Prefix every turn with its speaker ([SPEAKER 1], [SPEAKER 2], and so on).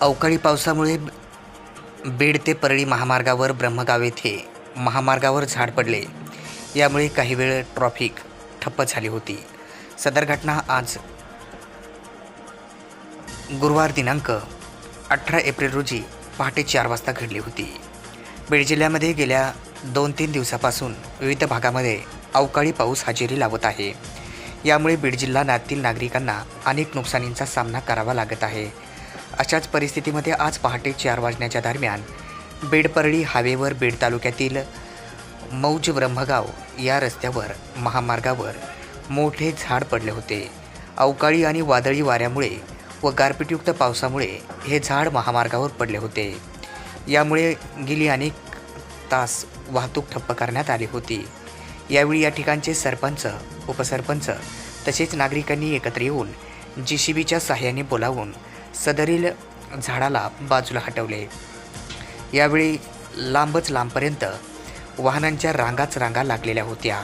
[SPEAKER 1] अवकाळी पावसामुळे बीड ते परळी महामार्गावर ब्रह्मगाव येथे महामार्गावर झाड पडले. यामुळे काही वेळ ट्रॉफिक ठप्प झाली होती. सदर घटना आज गुरुवार दिनांक अठरा एप्रिल रोजी पहाटे चार वाजता घडली होती. बीड जिल्ह्यामध्ये गेल्या दोन तीन दिवसापासून विविध भागामध्ये अवकाळी पाऊस हजेरी लावत आहे. यामुळे बीड जिल्ह्यातील नागरिकांना अनेक नुकसानींचा सामना करावा लागत आहे. अशाच परिस्थितीमध्ये आज पहाटे चार वाजण्याच्या दरम्यान बीड हावेवर हायवेवर बीड तालुक्यातील मौज ब्रह्मगाव या रस्त्यावर महामार्गावर मोठे झाड पडले होते. अवकाळी आणि वादळी वाऱ्यामुळे व गारपीटयुक्त पावसामुळे हे झाड महामार्गावर पडले होते. यामुळे गेली अनेक तास वाहतूक ठप्प करण्यात आली होती. यावेळी या ठिकाणचे सरपंच उपसरपंच तसेच नागरिकांनी एकत्र येऊन जी सी बीच्या सहाय्याने बोलावून सदरील झाडाला बाजूला हटवले. यावेळी लांबच लांबपर्यंत वाहनांच्या रांगाच रांगा लागलेल्या होत्या.